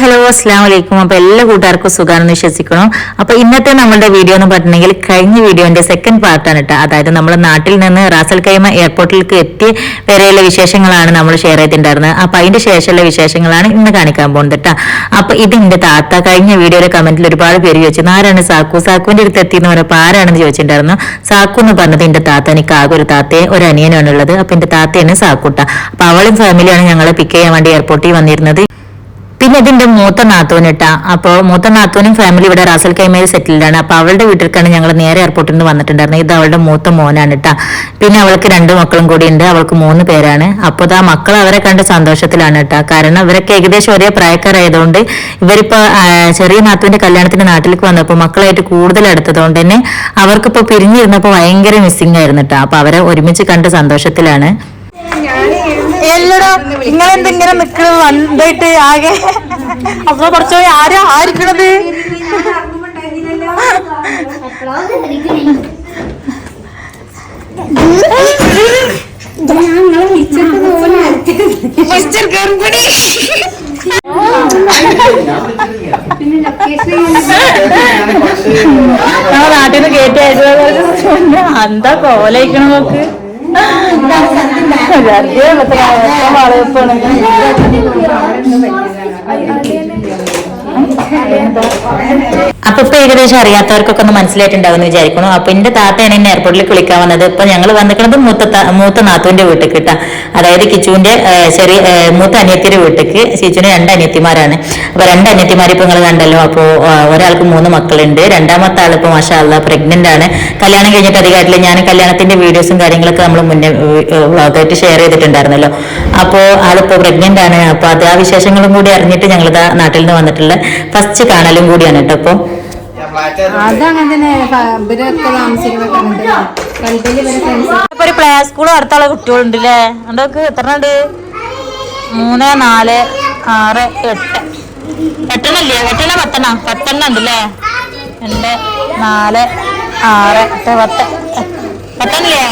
Hello അസ്സാം വലൈക്കും അപ്പൊ എല്ലാ കൂട്ടുകാർക്കും സുഖമാണെന്ന് വിശ്വസിക്കണം അപ്പൊ ഇന്നത്തെ നമ്മുടെ വീഡിയോ എന്ന് പറഞ്ഞിട്ടുണ്ടെങ്കിൽ കഴിഞ്ഞ വീഡിയോന്റെ സെക്കൻഡ് പാർട്ടാണ് കേട്ടോ അതായത് നമ്മൾ നാട്ടിൽ നിന്ന് റാസൽ കൈമ എയർപോർട്ടിലേക്ക് എത്തി വരെയുള്ള വിശേഷങ്ങളാണ് നമ്മൾ ഷെയർ ചെയ്തിട്ടുണ്ടായിരുന്നത്. അപ്പൊ അതിന്റെ ശേഷമുള്ള വിശേഷങ്ങളാണ് ഇന്ന് കാണിക്കാൻ പോകുന്നത് കേട്ടോ അപ്പൊ ഇത് താത്ത കഴിഞ്ഞ വീഡിയോയിലെ കമന്റിൽ ഒരുപാട് പേര് ചോദിച്ചു ആരാണ് സാക്കു? സാക്കുവിന്റെ അടുത്ത് എത്തിയെന്ന് പറഞ്ഞപ്പോൾ ആരാണെന്ന് ചോദിച്ചിട്ടുണ്ടായിരുന്നു. സാക്കു എന്ന് പറഞ്ഞത് എന്റെ താത്ത എനിക്ക് ആകെ ഒരു താത്തയെ ഒരു അനിയനാണ് ഉള്ളത്. അപ്പൊ എന്റെ താത്തയാണ് സാക്കുട്ട അപ്പൊ അവളും ഫാമിലിയാണ് ഞങ്ങളെ പിക്ക് ചെയ്യാൻ വേണ്ടി എയർപോർട്ടിൽ വന്നിരുന്നത്. പിന്നെ ഇതിന്റെ മൂത്ത നാത്തൂനിട്ടാ. അപ്പോൾ മൂത്ത നാത്തൂനും ഫാമിലി ഇവിടെ റാസൽ കൈമയിൽ സെറ്റിൽഡ് ആണ് അപ്പൊ അവളുടെ വീട്ടിലേക്കാണ് ഞങ്ങൾ നേരെ എയർപോർട്ടിൽ നിന്ന് വന്നിട്ടുണ്ടായിരുന്നത്. ഇത് അവളുടെ മൂത്ത മോനാണ് കേട്ടാ പിന്നെ അവൾക്ക് രണ്ട് മക്കളും കൂടി ഉണ്ട്. അവൾക്ക് മൂന്ന് പേരാണ്. അപ്പോൾ ആ മക്കൾ അവരെ കണ്ട സന്തോഷത്തിലാണ് കേട്ടാ കാരണം ഇവരൊക്കെ ഏകദേശം ഒരേ പ്രായക്കാരായതുകൊണ്ട് ഇവരിപ്പോ ചെറിയ നാത്തുവിന്റെ കല്യാണത്തിന് നാട്ടിലേക്ക് വന്നപ്പോൾ മക്കളായിട്ട് കൂടുതൽ അടുത്തതുകൊണ്ട് തന്നെ അവർക്കിപ്പോ പിരിഞ്ഞിരുന്നപ്പോൾ ഭയങ്കര മിസ്സിംഗ് ആയിരുന്നു കേട്ടോ അപ്പൊ അവരെ ഒരുമിച്ച് കണ്ട സന്തോഷത്തിലാണ്. എല്ലടോ എന്തെങ്കിലും നിക്കണത്? വന്നിട്ട് ആകെ അപ്പൊ കുറച്ച് ആരാ? ആയിരിക്കണത് നാട്ടിൽ നിന്ന് കയറ്റി അയച്ചത്. എന്താ കോലയിക്കണം നോക്ക് വെറുതെ വളയപ്പാണ് അപ്പൊ ഇപ്പൊ ഏകദേശം അറിയാത്തവർക്കൊക്കെ ഒന്ന് മനസ്സിലായിട്ടുണ്ടാവും വിചാരിക്കണം അപ്പൊ എന്റെ താത്തയാണ് എന്നെ എയർപോർട്ടിൽ വിളിക്കാൻ വന്നത്. ഇപ്പൊ ഞങ്ങൾ വന്നിക്കുന്നത് മൂത്ത മൂത്ത നാത്തുവിന്റെ വീട്ടിൽ കിട്ടാം അതായത് കിച്ചുവിന്റെ ചെറിയ മൂത്ത അനിയത്തിയുടെ വീട്ടിക്ക്. കിച്ചുവിന് രണ്ട് അനിയത്തിമാരാണ്. അപ്പൊ രണ്ട് അനിയത്തിമാർ ഇപ്പൊ നിങ്ങൾ കണ്ടല്ലോ. അപ്പോ ഒരാൾക്ക് മൂന്ന് മക്കളുണ്ട്. രണ്ടാമത്തെ ആൾ ഇപ്പൊ മാഷാല്ല പ്രഗ്നന്റ് ആണ്. കല്യാണം കഴിഞ്ഞിട്ട് അധികമായിട്ടില്ല ഞാൻ കല്യാണത്തിന്റെ വീഡിയോസും കാര്യങ്ങളൊക്കെ നമ്മൾ മുന്നേ വ്ളോഗായിട്ട് ഷെയർ ചെയ്തിട്ടുണ്ടായിരുന്നല്ലോ. അപ്പോ ആളിപ്പോ പ്രഗ്നന്റ് ആണ്. അപ്പൊ അത് ആ വിശേഷങ്ങളും കൂടി അറിഞ്ഞിട്ട് ഞങ്ങൾ ഇതാ നാട്ടിൽ നിന്ന് വന്നിട്ടുള്ള ഫസ്റ്റ് കാണലും കൂടിയാണ് കേട്ടോ അപ്പൊ ഇപ്പൊ പ്ലേ സ്കൂൾ അടുത്തുള്ള കുട്ടികളുണ്ട് അല്ലേ അതൊക്കെ എത്ര ഉണ്ട് മൂന്ന് നാല് ആറ് എട്ട്. എട്ടെണ്ണല്ലേ? എട്ടെണ്ണ പത്തെണ്ണ? പത്തെണ്ണ ഉണ്ട് അല്ലേ രണ്ട് നാല് ആറ് എട്ട് പത്ത്. പത്തെണ്ണല്ലേ?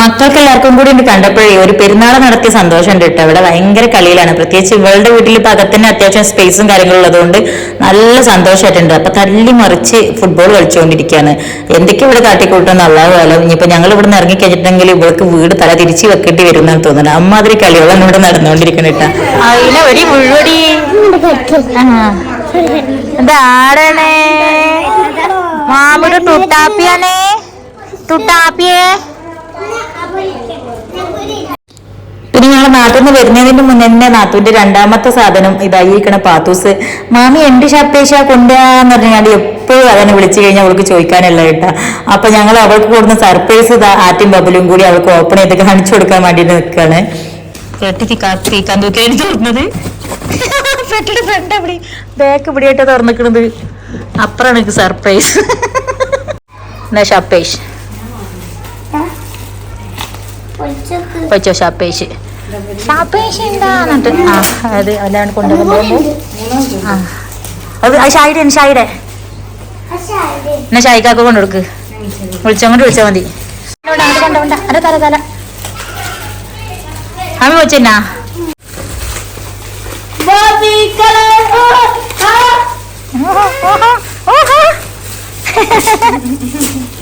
മക്കൾക്ക് എല്ലാവർക്കും കൂടി ഉണ്ട് കണ്ടപ്പോഴേ ഒരു പെരുന്നാൾ നടത്തിയ സന്തോഷം ഉണ്ട് കേട്ടോ. ഇവിടെ ഭയങ്കര കളിയിലാണ്. പ്രത്യേകിച്ച് ഇവളുടെ വീട്ടിൽ ഇപ്പൊ അകത്തന്നെ അത്യാവശ്യം സ്പേസും കാര്യങ്ങളും ഉള്ളതുകൊണ്ട് നല്ല സന്തോഷമായിട്ടുണ്ട് അപ്പൊ തല്ലി മറിച്ച് ഫുട്ബോൾ കളിച്ചുകൊണ്ടിരിക്കുകയാണ്. എന്തൊക്കെ ഇവിടെ കാട്ടിക്കൂട്ടുന്ന അള്ളാഹുലോ ഇനിയിപ്പോ ഞങ്ങൾ ഇവിടെ നിന്ന് ഇറങ്ങി കഴിഞ്ഞിട്ടുണ്ടെങ്കിൽ ഇവൾക്ക് വീട് തല തിരിച്ച് വെക്കേണ്ടി വരുന്നാണ് തോന്നുന്നത്. അമ്മാതിരി കളികളാണ് ഇവിടെ നടന്നുകൊണ്ടിരിക്കണം കേട്ടോ. അതിനെ ഒരു മുഴുവടി. ഇതാടണേ മാമൊരു തുട്ടാപ്പിയാണേ? തുട്ടാപ്പിയേ പിന്നെ ഞങ്ങൾ നാട്ടിൽ നിന്ന് വരുന്നതിന് മുന്നേ തന്നെ നാത്തൂന്റെ രണ്ടാമത്തെ സാധനം ഇതായിരിക്കണ പാത്തൂസ്. മാമി എന്റെ ഷപ്പേശ കൊണ്ടുപോകാന്ന് പറഞ്ഞാൽ എപ്പോഴും അതിനെ വിളിച്ചു കഴിഞ്ഞാൽ അവൾക്ക് ചോദിക്കാനല്ല കേട്ടാ. അപ്പൊ ഞങ്ങൾ അവൾക്ക് കൊടുക്കുന്ന സർപ്രൈസ് ആറ്റും ബബലും കൂടി അവൾക്ക് ഓപ്പൺ ചെയ്ത് കാണിച്ചു കൊടുക്കാൻ വേണ്ടി തൂക്കിയാണ് തുറന്നത്. പെട്ടിട്ട് ഫ്രണ്ട് എവിടെ ബാക്ക് ഇവിടെയായിട്ട് തുറന്നിക്കണത്. അപ്പുറമാണ് എനിക്ക് സർപ്രൈസ് എന്നാ ഷപ്പേഷ് വെച്ചോ ഷാപ്പേഷ് ഷാപ്പേഷ് എന്താന്നിട്ട് ആ അത് അല്ലാണ്ട് കൊണ്ടുപോകുമ്പോ ആ. അത് ഷായിടെ ഷായിടെ. എന്നാ ഷായിക്കാക്ക് കൊണ്ടുകൊടുക്ക് വിളിച്ചോണ്ട് വിളിച്ചാ മതി. കൊണ്ട, അങ്ങോട്ട് കൊണ്ട, കൊണ്ട. അര തല തല. അമ്മ വെച്ചെന്നാ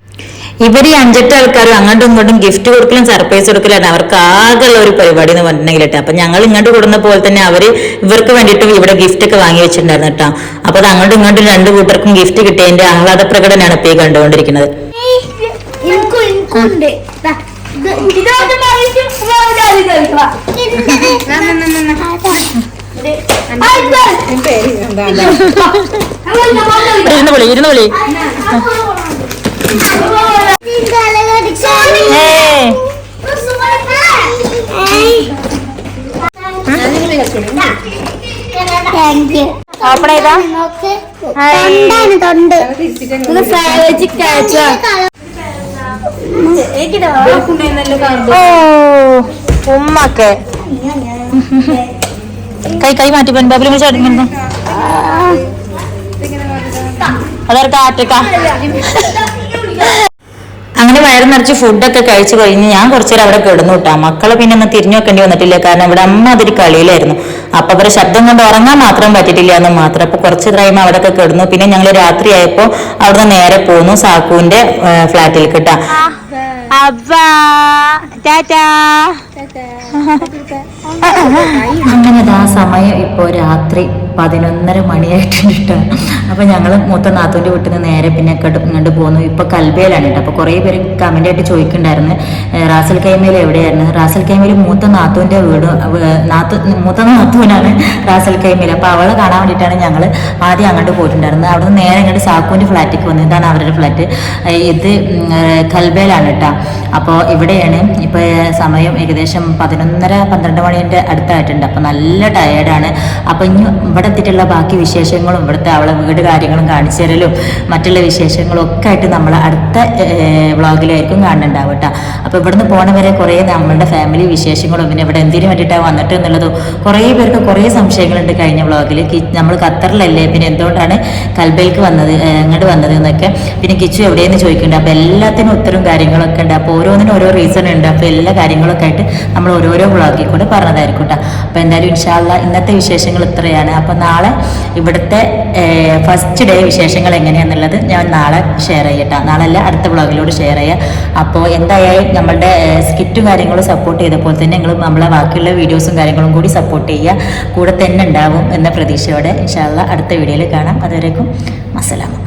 ഇവർ ഈ അഞ്ചെട്ട് ആൾക്കാരും അങ്ങോട്ടും ഇങ്ങോട്ടും ഗിഫ്റ്റ് കൊടുക്കലും സർപ്രൈസ് കൊടുക്കലാണ് അവർക്ക് ആകെയുള്ള ഒരു പരിപാടി എന്ന് പറഞ്ഞിട്ടുണ്ടെങ്കിൽ കേട്ടോ. അപ്പൊ ഞങ്ങൾ ഇങ്ങോട്ട് കൊടുന്ന പോലെ തന്നെ അവർ ഇവർക്ക് വേണ്ടിയിട്ട് ഇവിടെ ഗിഫ്റ്റ് ഒക്കെ വാങ്ങി വെച്ചിട്ടുണ്ടായിരുന്നു കേട്ടോ. അപ്പൊ അത് അങ്ങോട്ടും ഇങ്ങോട്ടും രണ്ട് കൂട്ടർക്കും ഗിഫ്റ്റ് കിട്ടിയതിന്റെ ആഹ്ലാദ പ്രകടനമാണ് ഇപ്പൊ ഈ കണ്ടുകൊണ്ടിരിക്കുന്നത്. ഇരുന്ന് വിളി ഇരുന്ന് വിളി. ഓപ്പൺ ചെയ്താ നോക്ക്. തൊണ്ടാണ് തൊണ്ട്. ഇത് ഉമ്മക്കെ. കൈ കൈ മാറ്റി പെൺ ബാബിലും ചേട്ടൻ അതൊരു കാറ്റക്ക വയറ് നിറച്ച് ഫുഡൊക്കെ കഴിച്ചു കഴിഞ്ഞ് ഞാൻ കുറച്ചു നേരം അവിടെ കിടന്നു കിട്ടാം മക്കളെ പിന്നെ ഒന്ന് തിരിഞ്ഞു വെക്കേണ്ടി വന്നിട്ടില്ല. കാരണം ഇവിടെ അമ്മ അതിരി കളിയിലായിരുന്നു. അപ്പൊ അവരെ ശബ്ദം കൊണ്ട് ഉറങ്ങാൻ മാത്രം പറ്റിയിട്ടില്ല എന്ന് മാത്രം. അപ്പൊ കുറച്ച് ടൈം അവിടെ ഒക്കെ കിടന്നു. പിന്നെ ഞങ്ങൾ രാത്രിയായപ്പോ അവിടുന്ന് നേരെ പോന്നു സാക്കുവിന്റെ ഫ്ലാറ്റിൽ കിട്ടാ അബ്ബാ ടാറ്റാ. അങ്ങനെ ആ സമയം ഇപ്പോ രാത്രി. പതിനൊന്നര മണിയായിട്ടുണ്ട് ട്ടോ. അപ്പൊ ഞങ്ങൾ മൂത്ത നാത്തൂന്റെ വീട്ടിൽ നിന്ന് നേരെ പിന്നെ ഇങ്ങോട്ട് പോകുന്നു പോന്നു. ഇപ്പൊ കൽബയിലാണ് കേട്ടോ. അപ്പൊ കുറേ പേര് കമന്റ് ആയിട്ട് ചോദിക്കുന്നുണ്ടായിരുന്നു. റാസൽ കൈമയിൽ എവിടെയായിരുന്നു? റാസൽ കൈമയിൽ മൂത്ത നാത്തൂന്റെ വീട് നാത്തു മൂത്ത നാത്തൂനാണ് റാസൽ കൈമയിൽ അപ്പോൾ അവളെ കാണാൻ വേണ്ടിയിട്ടാണ് ഞങ്ങൾ ആദ്യം അങ്ങോട്ട് പോയിട്ടുണ്ടായിരുന്നത്. അവിടെ നിന്ന് നേരെ ഇങ്ങോട്ട് സാക്കുവിന്റെ ഫ്ലാറ്റിലേക്ക് വന്നു. ഇതാണ് അവരുടെ ഫ്ലാറ്റ്. ഇത് കൽബേലാണ് കേട്ടോ. അപ്പോൾ ഇവിടെയാണ് ഇപ്പോൾ സമയം ഏകദേശം പതിനൊന്നര പന്ത്രണ്ട് മണിന്റെ അടുത്തായിട്ടുണ്ട്. അപ്പോൾ നല്ല ടയേർഡാണ് അപ്പോൾ ഇനി ഇവിടെ എത്തിയിട്ടുള്ള ബാക്കി വിശേഷങ്ങളും ഇവിടുത്തെ അവളെ വീട് കാര്യങ്ങളും കാണിച്ചു തരലും മറ്റുള്ള വിശേഷങ്ങളും ഒക്കെ ആയിട്ട് നമ്മൾ അടുത്ത വ്ളോഗിലായിരിക്കും കാണുന്നുണ്ടാവും കേട്ടോ. അപ്പോൾ ഇവിടുന്ന് പോണവരെ കുറേ നമ്മളുടെ ഫാമിലി വിശേഷങ്ങളും പിന്നെ ഇവിടെ എന്തിനു വേണ്ടിയിട്ടാണ് വന്നിട്ട് എന്നുള്ളതും കുറേ പേർക്ക് കുറേ സംശയങ്ങളുണ്ട് കഴിഞ്ഞ വ്ളോഗിൽ നമ്മൾ ഖത്തറിലല്ലേ? പിന്നെ എന്തുകൊണ്ടാണ് കൽബയിലേക്ക് വന്നത് അങ്ങോട്ട് വന്നത് എന്നൊക്കെ. പിന്നെ കിച്ചു എവിടെയെന്ന് ചോദിക്കുന്നുണ്ട്. അപ്പോൾ എല്ലാത്തിനും ഉത്തരവും കാര്യങ്ങളൊക്കെ ഉണ്ട്. അപ്പോൾ ഓരോന്നിനും ഓരോ റീസൺ ഉണ്ട്. അപ്പോൾ എല്ലാ കാര്യങ്ങളൊക്കെ ആയിട്ട് നമ്മൾ ഓരോരോ വ്ളോഗിൽ കൂടെ പറഞ്ഞതായിരിക്കും കേട്ടോ. അപ്പോൾ എന്തായാലും ഇൻഷാല്ല ഇന്നത്തെ വിശേഷങ്ങൾ ഇത്രയാണ്. അപ്പോൾ നാളെ ഇവിടുത്തെ ഫസ്റ്റ് ഡേ വിശേഷങ്ങൾ എങ്ങനെയാണെന്നുള്ളത് ഞാൻ നാളെ ഷെയർ ചെയ്യട്ടോ. നാളെ അല്ല അടുത്ത വ്ളോഗിലൂടെ ഷെയർ ചെയ്യാം. അപ്പോൾ എന്തായാലും നമ്മളുടെ സ്കിറ്റും കാര്യങ്ങളും സപ്പോർട്ട് ചെയ്തപ്പോൾ തന്നെ നിങ്ങൾ നമ്മളെ ബാക്കിയുള്ള വീഡിയോസും കാര്യങ്ങളും കൂടി സപ്പോർട്ട് ചെയ്യുക. കൂടെ തന്നെ ഉണ്ടാവും എന്ന പ്രതീക്ഷയോടെ ഇൻഷാല്ല അടുത്ത വീഡിയോയിൽ കാണാം. അതുവരേക്കും അസ്സലാമു